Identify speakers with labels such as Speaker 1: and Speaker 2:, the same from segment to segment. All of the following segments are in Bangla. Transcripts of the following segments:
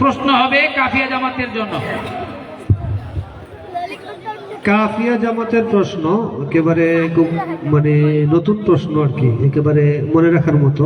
Speaker 1: প্রশ্ন হবে কাফিয়া জামাতের জন্য।
Speaker 2: কাফিয়া জামাতের প্রশ্ন একেবারে মানে নতুন প্রশ্ন আর কি, একেবারে মনে রাখার মতো।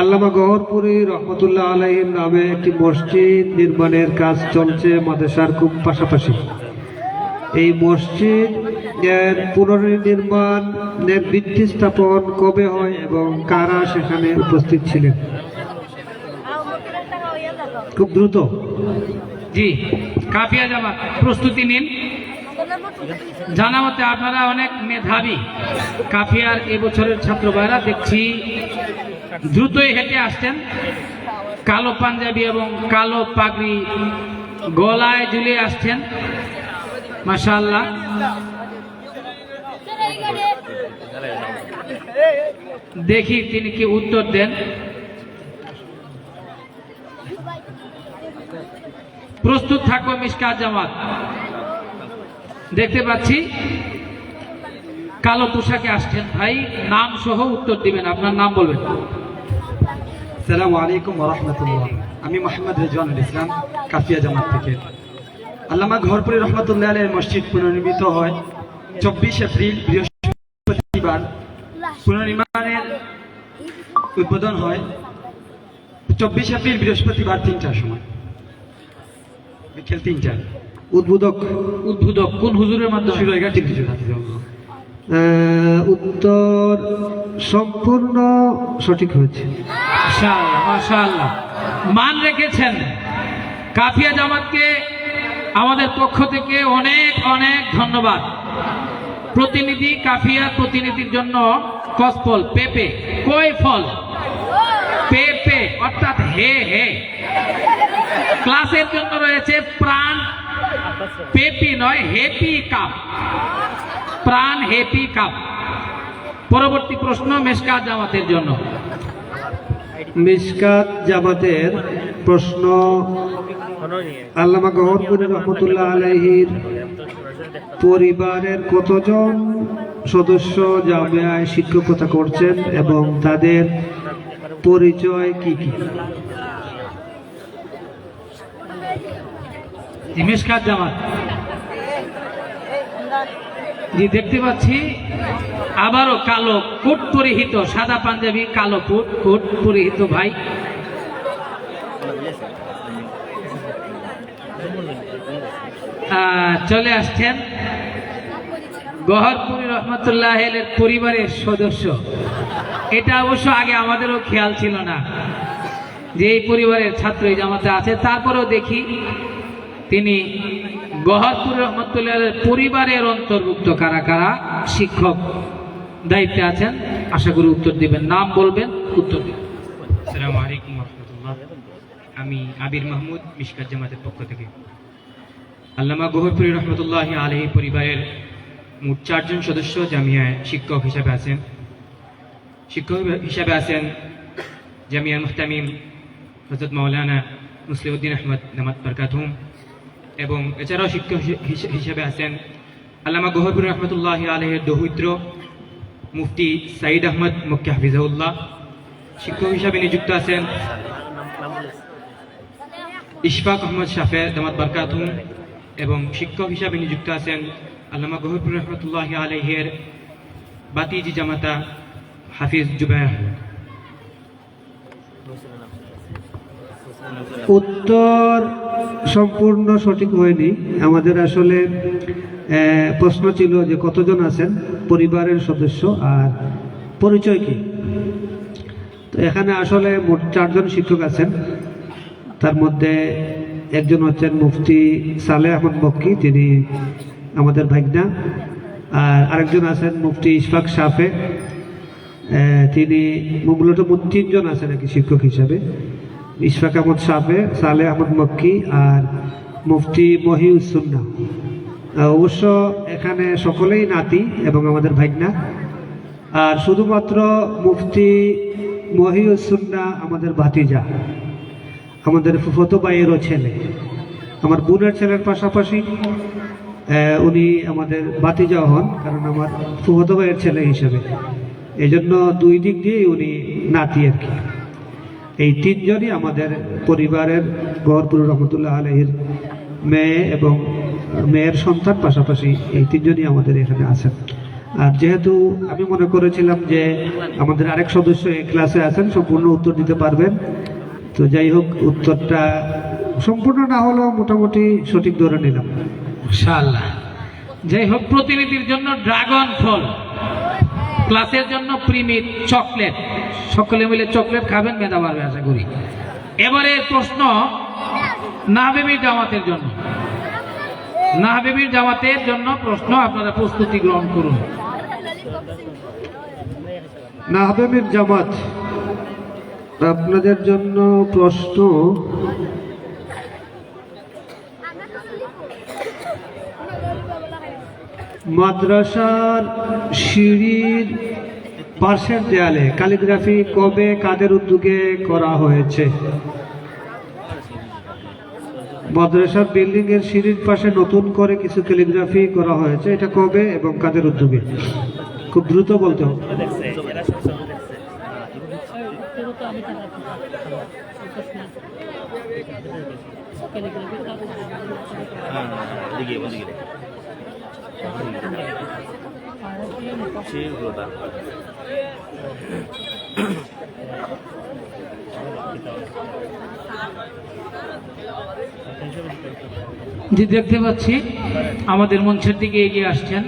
Speaker 2: আল্লামা গহরপুরি রহমতুল্লাহ আলাইহির নামে একটি মসজিদ নির্মাণের কাজ চলছে মাদেশার খুব পাশাপাশি। এই মসজিদ এর পুনর্নির্মাণের ভিত্তি স্থাপন কবে হয় এবং কারা সেখানে উপস্থিত ছিলেন? খুব দ্রুত।
Speaker 1: জি, কাফিয়া জামাত প্রস্তুতি নিন। জানা মতে আপনারা অনেক মেধাবী। কাফিয়ার এবছরের ছাত্র ভাইরা দেখছি দ্রুতই হেঁটে আসছেন। কালো পাঞ্জাবি এবং কালো পাগড়ি গলায় ঝুলিয়ে আসছেন। মাশাআল্লাহ। দেখি তিনি কি উত্তর দেন। প্রস্তুত থাকব মিসকাত জামাত। দেখতে পাচ্ছি, কালো পোশাকে আসছেন ভাই, নাম সহ উত্তর দিবেন, আপনার নাম বলবেন।
Speaker 3: সালামু আলাইকুম রহমতুল্লাহ। আমি মোহাম্মদ রেজওয়ানুল ইসলাম, কাফিয়া জামাত থেকে। আল্লামা ঘরপুরি রহমতুল্লাহ আলের মসজিদ পুনর্নির্মিত হয় চব্বিশ এপ্রিল, বৃহস্পতিবার। পুনর্নির্মাণের উদ্বোধন হয় চব্বিশ এপ্রিল, বৃহস্পতিবার তিনটার সময়। বিকেল তিনটায়
Speaker 2: উদ্বোধক
Speaker 1: উদ্বোধক কোন হুজুরের মাধ্যমে?
Speaker 2: উত্তর সম্পূর্ণ সঠিক হয়েছে।
Speaker 1: মাশাআল্লাহ। মান রেখেছেন। কাফিয়া জামাতকে আমাদের পক্ষ থেকে অনেক অনেক ধন্যবাদ। প্রতিনিধি কাফিয়া প্রতিনিধির জন্য কসফল পেপে কই ফল? পেপে অর্থাৎ হে হে। ক্লাসের জন্য রয়েছে প্রাণ পেপি নয় happy cup. Pran happy cup. পরবর্তী প্রশ্ন মেসকা জামাতের জন্য।
Speaker 2: মিসকাত জামাতের প্রশ্ন আল্লামা গহরপুরি রহমতুল্লাহ আলহির পরিবারের কতজন সদস্য জামিয়ায় শিক্ষকতা করছেন এবং তাদের পরিচয় কি কি?
Speaker 1: মিসকাত জামাত? জি, দেখতে পাচ্ছি। আবারও কালো কোট পরিহিত, সাদা পাঞ্জাবি, কালো কোট কোট পরিহিত ভাই। চলে আসছেন গহরপুরি রহমতুল্লাহ এর পরিবারের সদস্য। এটা অবশ্য আগে আমাদেরও খেয়াল ছিল না যে এই পরিবারের ছাত্র এই জামাতে আছে। তারপরেও দেখি তিনি গহরপুর রহমতুল্লাহ পরিবারের অন্তর্ভুক্ত কারা কারা? শিক্ষক দায়িত্বে আছেন। আশা করি উত্তর দিবেন। নাম বলবেন, উত্তর দিবেন।
Speaker 4: আসসালামু আলাইকুম রহমতুল্লাহ। আমি আবির মাহমুদ, মিশকাত জামাতের পক্ষ থেকে। আল্লামা গহরপুরি রহমতুল্লাহ আলহী পরিবারের মোট চারজন সদস্য জামিয়ায় শিক্ষক হিসাবে আছেন। শিক্ষক হিসাবে আছেন জামিয়া মুহতামিম হজরত মাওলানা মুসলিউদ্দিন আহমদ নামাত বরকাতুম এবং এছাড়াও শিক্ষক হিস- হিসাবে আছেন আল্লামা গহরপুরি রহমতুল্লাহ আলহের দৌহিত্র মুফতি সাইদ আহমদ মক্কি হাফিজাউল্লাহ শিক্ষক হিসাবে নিযুক্ত আছেন ইশফাক আহমদ শাফে দামাত বারকাতুম এবং শিক্ষক হিসাবে নিযুক্ত আছেন আল্লামা গহরপুর রহমতুল্লাহ আলহের বাতিজি জামাতা হাফিজ জুবাই আহমদ।
Speaker 2: উত্তর সম্পূর্ণ সঠিক হয়নি। আমাদের আসলে প্রশ্ন ছিল যে কতজন আছেন? পরিবারের সদস্য আর পরিচয় কি? তো এখানে আসলে মোট চারজন শিক্ষক আছেন। তার মধ্যে একজন হচ্ছেন মুফতি সালে আহমদ মক্কি, তিনি আমাদের ভাইগনা আর আরেকজন আছেন মুফতি ইশফাক শাফে। তিনি মূলত তিনজন আছেন আর কি শিক্ষক হিসাবে। ইশফাক আহমদ শাফে সালে আহমদ মক্কি আর মুফতি মহিউসুন্না অবশ্য এখানে সকলেই নাতি এবং আমাদের ভাইগনা। আর শুধুমাত্র মুফতি মহিউসুন্না আমাদের ভাতিজা, আমাদের ফুফতো ভাইয়েরও ছেলে, আমার বোনের ছেলের পাশাপাশি উনি আমাদের বাতিজা হন, কারণ আমার ফুফতো ভাইয়ের ছেলে হিসেবে। এই জন্য দুই দিক দিয়েই উনি নাতি আর কি। এই তিনজনই আমাদের পরিবারের গহরপুর রহমতুল্লাহ আলহির মেয়ে এবং মেয়ের সন্তান পাশাপাশি এই তিনজনই আমাদের এখানে আছেন। আর যেহেতু আমি মনে করেছিলাম যে আমাদের আরেক সদস্য এই ক্লাসে আছেন, সম্পূর্ণ উত্তর দিতে পারবেন। তো যাই হোক, উত্তরটা সম্পূর্ণ না হলেও মোটামুটি সঠিক ধরে নিলাম।
Speaker 1: ইনশাআল্লাহ। যাই হোক, প্রতিনিধির জন্য ড্রাগন ফল। ক্লাসের জন্য প্রিমিট চকলেট। সকলে মিলে চকলেট খাবেন মেধা বাড়বে আশা করি। এবারে প্রশ্ন, নাহবেবির জামাতের জন্য। নাহবেবির জামাতের জন্য প্রশ্ন, আপনারা প্রস্তুতি গ্রহণ করুন।
Speaker 2: নাহবেমির জামাত, আপনাদের জন্য প্রশ্ন মাদ্রাসার সিঁড়ির পাশের দেয়ালে ক্যালিগ্রাফি কবে কাদের উদ্যোগে করা হয়েছে? মাদ্রাসার বিল্ডিং এর সিঁড়ির পাশে নতুন করে কিছু ক্যালিগ্রাফি করা হয়েছে, এটা কবে এবং কাদের উদ্যোগে? খুব দ্রুত বলতে হবে।
Speaker 5: দিকে
Speaker 1: যে দেখতে পাচ্ছি। আমাদের মঞ্চের দিকে এগিয়ে আসছেন।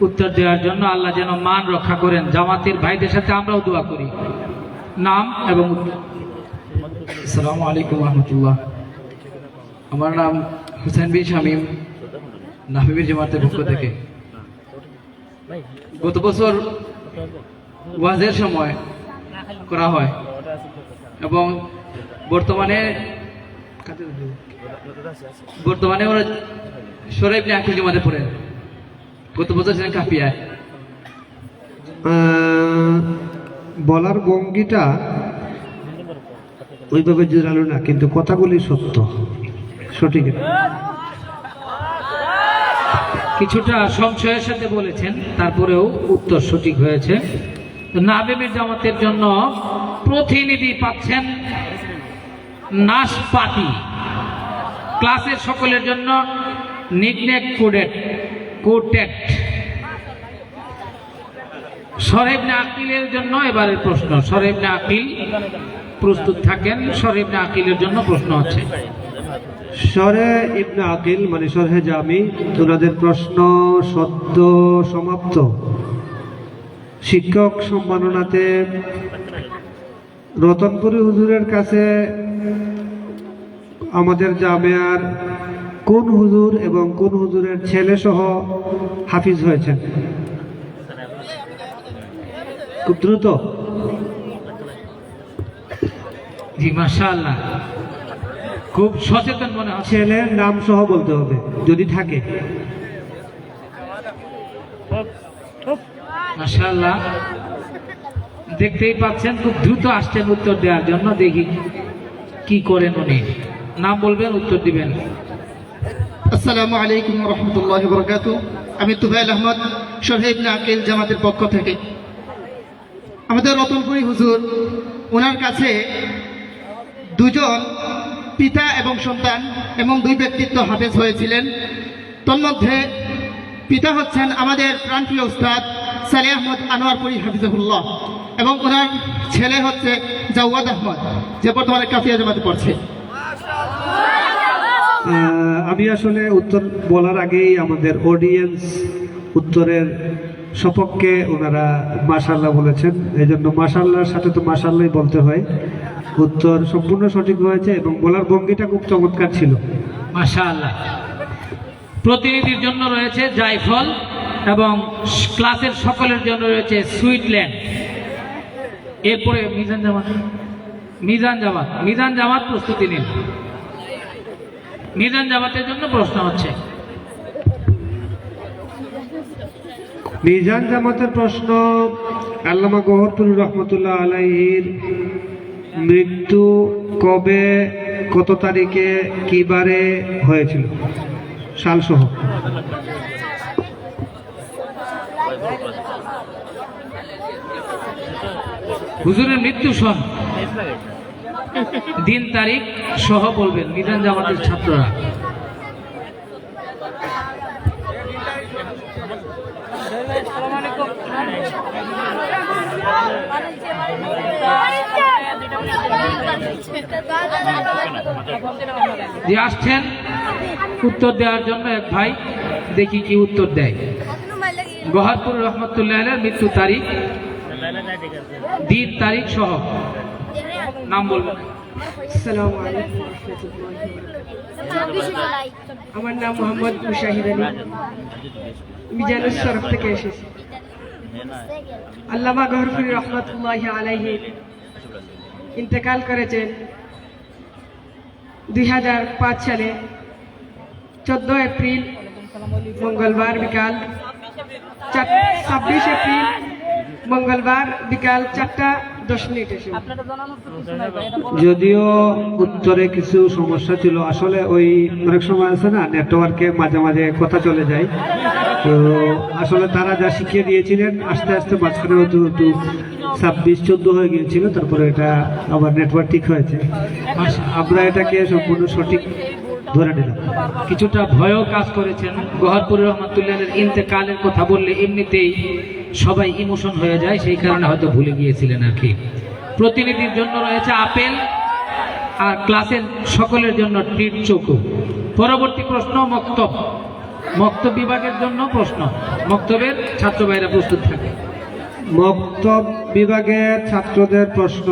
Speaker 1: উত্তর দেওয়ার জন্য আল্লাহ যেন মান রক্ষা করেন। জামাতের ভাইদের সাথে আমরাও দোয়া করি। নাম এবং।
Speaker 6: আসসালামু আলাইকুম রহমতুল্লাহ। আমার নাম হুসেন বিন শামীম। নাহিবির জামাতের পক্ষ থেকে। গত বছর ওয়াজের সময় করা হয়। এবং বর্তমানে বর্তমানে ওরা সরাইবনে আকিল জামাতে পড়েন গত বছর সেখানে কাপিয়ায়
Speaker 2: আহ, বলার ভঙ্গিটা ওইভাবে জোরালো না কিন্তু কথাগুলি সত্য। সঠিক
Speaker 1: কিছুটা সংশয়ের সাথে বলেছেন, তারপরেও উত্তর সঠিক হয়েছে। নাবেমের জামাতের জন্য প্রতিনিধি পাচ্ছেন নাশপাতি। ক্লাসের সকলের জন্য নিকনেক কোডেট, কোটেট। সরেবনে আকিলের জন্য এবারের প্রশ্ন সরেবনে আকিল প্রস্তুত থাকেন সরেবনে আকিলের জন্য প্রশ্ন আছে।
Speaker 2: সরে ইবনে আকিল মানে সরহে জামি, ওনাদের প্রশ্ন সদ্য সমাপ্ত। শিক্ষক সম্মাননাতে রতনপুরী হুজুরের কাছে আমাদের জামিয়ার কোন হুজুর এবং কোন হুজুরের ছেলে সহ হাফিজ হয়েছেন? খুব দ্রুত।
Speaker 1: জি, মাশাআল্লাহ। খুব সচেতন মনে হচ্ছে
Speaker 2: ছেলের নাম সহ বলতে হবে যদি থাকে।
Speaker 1: মাশাআল্লাহ। দেখতেই পাচ্ছেন খুব দ্রুত আসছেন উত্তর দেওয়ার জন্য দেখি কি করেন উনি। নাম বলবেন উত্তর দিবেন।
Speaker 7: আসসালামু আলাইকুম রহমতুল্লাহ বরকাত আমি তুফাইল আহমদ শরহেবনে আকিল জামাতের পক্ষ থেকে। আমাদের রতনপুরি হুজুর ওনার কাছে দুজন পিতা এবং সন্তান এবং দুই ব্যক্তিত্ব হাফেজ হয়েছিলেন। তন্মধ্যে পিতা হচ্ছেন আমাদের প্রাণপ্রিয় উস্তাদ সালে আহমদ আনোয়ারপুরি হাফিজহুল্লাহ এবং ওনার ছেলে হচ্ছে জাওয়াদ আহমদ, যে বর্তমানে কাফিয়া জামাতে পড়ছে।
Speaker 2: আমি আসলে উত্তর বলার আগেই আমাদের অডিয়েন্স উত্তরের সপক্ষে ওনারা মাশাল্লাহ বলেছেন। এই জন্য মাশাল্লাহর সাথে তো মাশাল্লাহ বলতে হয়। উত্তর সম্পূর্ণ সঠিক হয়েছে এবং বলার ভঙ্গিটা খুব চমৎকার ছিল।
Speaker 1: মাশাআল্লাহ। প্রতিনিধির জন্য রয়েছে জায়ফল এবং ক্লাসের সকলের জন্য রয়েছে সুইটল্যান্ড। এরপরে মিজান জামাত। মিজান জামাত। মিজান জামাত প্রস্তুতি নিন মিজান জামাতের জন্য প্রশ্ন হচ্ছে।
Speaker 2: মিজান জামাতের প্রশ্ন আল্লামা গহরপুর রহমতুল্লাহ আলাইহির মৃত্যু কবে কত তারিখে কিবারে হয়েছিল? সালসহ।
Speaker 1: হুজুরের মৃত্যু সন। দিন তারিখ সহ বলবেন মিজান জামাতের ছাত্ররা। যে আসছেন, উত্তর দেওয়ার জন্য এক ভাই, দেখি কি উত্তর দেয়। গহারপুর রহমতুল্লাহ মৃত্যু তারিখ, দিন তারিখ সহ। নাম বলবেন
Speaker 8: আমার নাম মোহাম্মদ মুশাহিদ আলী। মিজানুর শরফ থেকে এসেছি। আল্লামা গহরপুরি রহমতুল্লাহ আলাইহি ইন্তেকাল করেছেন দুই হাজার পাঁচ সালে, চোদ্দ এপ্রিল, মঙ্গলবার বিকাল ছাব্বিশ এপ্রিল, মঙ্গলবার বিকাল চারটা
Speaker 2: যদিও উত্তরে কিছু সমস্যা ছিল আসলে ওই অনেক সময় আছে না নেটওয়ার্কে মাঝে মাঝে কথা চলে যায়। তো আসলে তারা যা শিখিয়ে দিয়েছিলেন আস্তে আস্তে মাঝখানে হয়তো একটু ছাব্বিশ চোদ্দ হয়ে গিয়েছিল তারপরে এটা আবার নেটওয়ার্ক ঠিক হয়েছে। আমরা এটাকে সম্পূর্ণ সঠিক ধরে নিলাম।
Speaker 1: কিছুটা ভয়ও কাজ করেছেন। গহরপুর রহমতুল্লাহের ইন্তেকালের কথা বললে এমনিতেই সবাই ইমোশন হয়ে যায়, সেই কারণে হয়তো ভুলে গিয়েছিলেন আর কি। প্রতিনিধির জন্য রয়েছে আপেল আর ক্লাসের সকলের জন্য টিট চকু। পরবর্তী প্রশ্ন, মক্তব। মক্তব বিভাগের জন্য প্রশ্ন। মক্তবের ছাত্র ভাইরা প্রস্তুত থাকে
Speaker 2: মক্তব বিভাগের ছাত্রদের প্রশ্ন,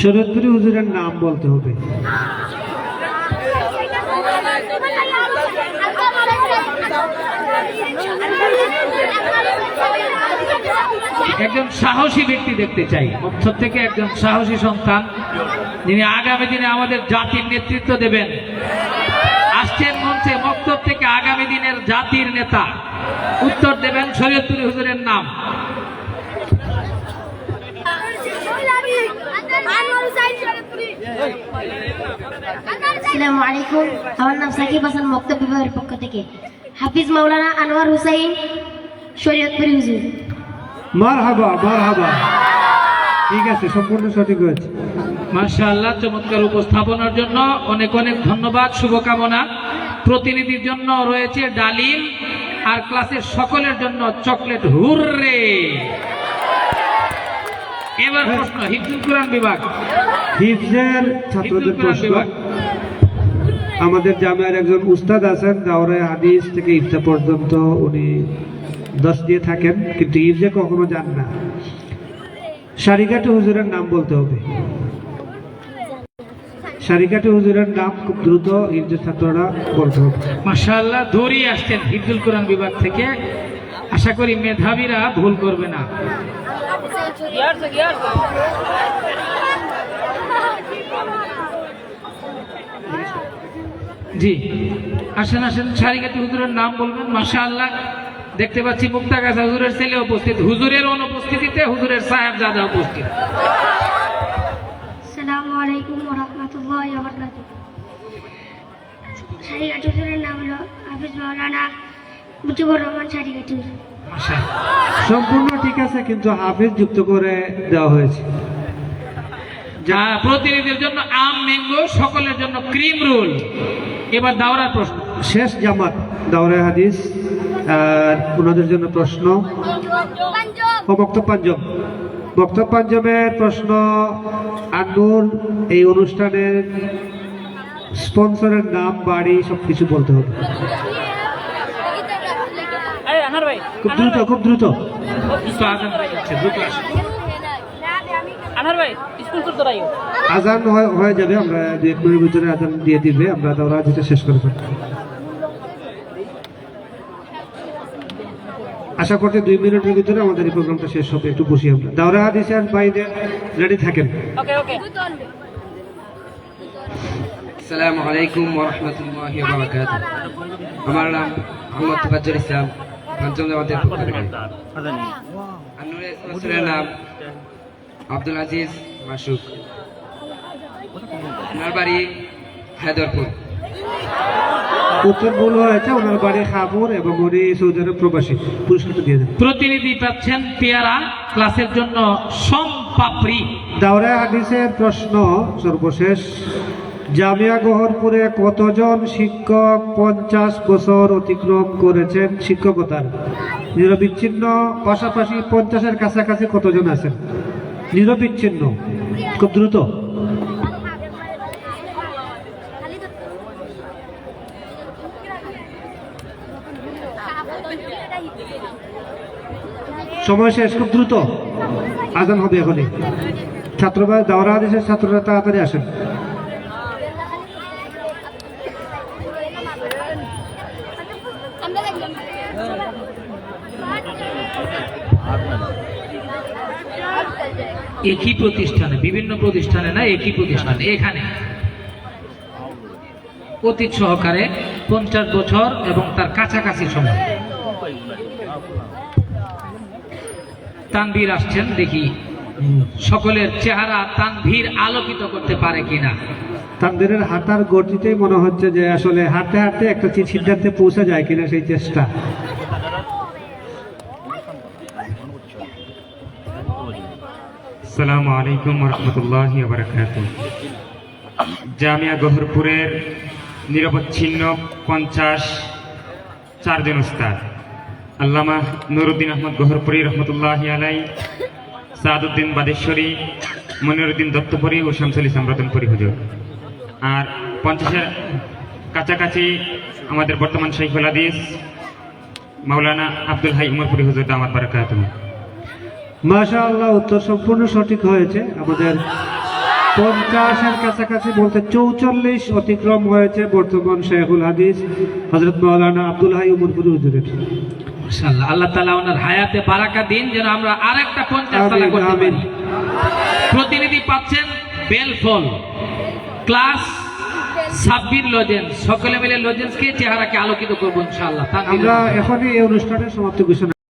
Speaker 2: শরৎপুরি হুজুরের নাম বলতে হবে।
Speaker 1: একজন সাহসী ব্যক্তি দেখতে চাই। মধ্য থেকে একজন সাহসী সন্তান, যিনি আগামী দিনে আমাদের জাতির নেতৃত্ব দেবেন। আসছেন মঞ্চে মক্তব থেকে আগামী দিনের জাতির নেতা। উত্তর দেবেন শরীয়তুল হুজুরের নাম।
Speaker 9: আসসালামু আলাইকুম। আমার নাম সাকিব হাসান মক্তব বিভাগের পক্ষ থেকে। হাফিজ মাওলানা আনোয়ার হুসাইন শরীয়তপুরি হুজুর।
Speaker 2: মার হাবা মার হাবা ঠিক আছে সম্পূর্ণ সঠিক হয়েছে।
Speaker 1: মার্শাল্লাহ চমৎকার উপস্থাপনার জন্য অনেক অনেক ধন্যবাদ শুভকামনা। প্রতিনিধির জন্য রয়েছে ডালিম আর ক্লাসের সকলের জন্য চকলেট হুররে। এবার প্রশ্ন হিফজুল কোরআন বিভাগ।
Speaker 2: হিফজের ছাত্রদের প্রশ্ন। আমাদের জামিয়ার একজন উস্তাদ আছেন দাওরে হাদিস থেকে ইফতা পর্যন্ত উনি দশ দিয়ে থাকেন কিন্তু ইফজে কখনো যান না। সারিকাটে হুজুরের নাম বলতে হবে। সারিকাটে হুজুরের নাম খুব দ্রুত ইফজের ছাত্ররা বলতে হবে।
Speaker 1: মাশাআল্লাহ দৌড়িয়ে আসছেন হিফজুল কোরআন বিভাগ থেকে। আশা করি মেধাবীরা ভুল করবে না। জি আসেন আসেন সারিকাতি হুজুরের নাম বলবেন। মাশাআল্লাহ দেখতে পাচ্ছি মুক্তাগাছা হুজুরের ছেলে উপস্থিত। হুজুরের অনুপস্থিতিতে হুজুরের সাহেব জাদা উপস্থিত।
Speaker 9: আসসালামু আলাইকুম রাহমাতুল্লাহি শারিকাটি হুজুরের নাম হলো হাফিজ মাওলানা মুজিবুর রহমান
Speaker 2: সম্পূর্ণ ঠিক আছে কিন্তু হাফিজ যুক্ত করে দেওয়া হয়েছে।
Speaker 1: প্রতিনিধির জন্য আম ম্যাঙ্গো সকলের জন্য ক্রিম রোল। এবার দাওরার প্রশ্ন।
Speaker 2: শেষ জামাত দাওরে হাদিস আর ওনাদের জন্য প্রশ্ন। ও বক্তব্য পাঞ্জমের প্রশ্ন আনুর এই অনুষ্ঠানের স্পন্সরের নাম বাড়ি সব কিছু বলতে হবে। খুব দ্রুত খুব দ্রুত।
Speaker 1: দ্রুত হয়ে আসুন
Speaker 2: আজান হয়ে যাবে আমরা দু এক ভিতরে আজান দিয়ে দিবে আমরা দাওরা হাদিসটা শেষ করে ফেলব। আশা করছি দুই মিনিটের ভিতরে আমাদের এই প্রোগ্রামটা শেষ হবে একটু বসি আমরা। দাওরা হাদিসের বাইরে রেডি থাকেন।
Speaker 6: আসসালামু আলাইকুম ওরহমতুল্লাহি বারাকাতুহ। আমার নাম মোহাম্মদ তুফাজ্জল ইসলাম পঞ্চম জামাতের পক্ষ থেকে নাম আব্দুল আজিজ। মাসুক। ওনার বাড়ি হায়দরপুর।
Speaker 2: উত্তর ভুল হয়েছে ওনার বাড়ি খাপুর এবং উনি সৌদি আরব প্রবাসী। পুরস্কৃত দিয়ে দেন।
Speaker 1: প্রতিনিধি পাচ্ছেন পেয়ারা ক্লাসের জন্য সম পাপড়ি।
Speaker 2: দাওরা হাদিসের প্রশ্ন সর্বশেষ। জামিয়া গহরপুরে কতজন শিক্ষক পঞ্চাশ বছর অতিক্রম করেছেন শিক্ষকতার? নিরবিচ্ছিন্ন পাশাপাশি পঞ্চাশের কাছাকাছি কতজন আছেন? নিরবিচ্ছিন্ন। খুব দ্রুত। সময় শেষ, খুব দ্রুত। আজান হবে এখনই। ছাত্ররা দাওরা হাদিসের ছাত্ররা তাড়াতাড়ি আসেন।
Speaker 1: একই প্রতিষ্ঠানে, বিভিন্ন প্রতিষ্ঠানে না, একই প্রতিষ্ঠানে, এখানে। অতীত সহকারে পঞ্চাশ বছর এবং তার কাছাকাছি সময়। তানভীর আসছেন, দেখি, সকলের চেহারা তানভীর আলোকিত করতে পারে কিনা।
Speaker 2: তাদের হাঁটার গতিতেই মনে হচ্ছে যে আসলে হাঁটতে হাঁটতে একটা সিদ্ধান্তে পৌঁছা যায় কিনা সেই চেষ্টা।
Speaker 10: সালামু আলাইকুম রহমতুল্লাহ বারকাত জামিয়া গহরপুরের নিরবচ্ছিন্ন পঞ্চাশ, চারজন উস্তাদ আল্লামা নুরুদ্দিন আহমদ গহরপুরি রহমতুল্লাহ আলাই, সাদুদ্দিন বাদেশ্বরী, মনিরুদ্দিন দত্তপুরী ও শামসুল ইসলাম রতনপুরী হুজুর। আর পঞ্চাশের কাছাকাছি আমাদের বর্তমান শাইখুল হাদিস, মাওলানা আব্দুল হাই উমরপুরি হুজুর দামাত বারাকাতুহ।
Speaker 2: মাশা আল্লাহ উত্তর সম্পূর্ণ সঠিক হয়েছে। আমাদের পঞ্চাশের কাছাকাছি বলতে চৌচল্লিশ অতিক্রম হয়েছে বর্তমান শেখুল হাদিস হজরত মৌলানা আব্দুল হাই উমরপুর হুজুরের।
Speaker 1: মাশাআল্লাহ আল্লাহ তালা ওনার হায়াতে বারাকা দিন যেন আমরা আর একটা পঞ্চাশ তালা করতে পারি। প্রতিনিধি পাচ্ছেন বেলফল ক্লাস সাব্বির লজেন্স সকলে মিলে লজেন্সকে চেহারাকে আলোকিত করব ইনশাআল্লাহ। তানভীর
Speaker 2: আমরা এখনই এই অনুষ্ঠানের সমাপ্তি ঘোষণা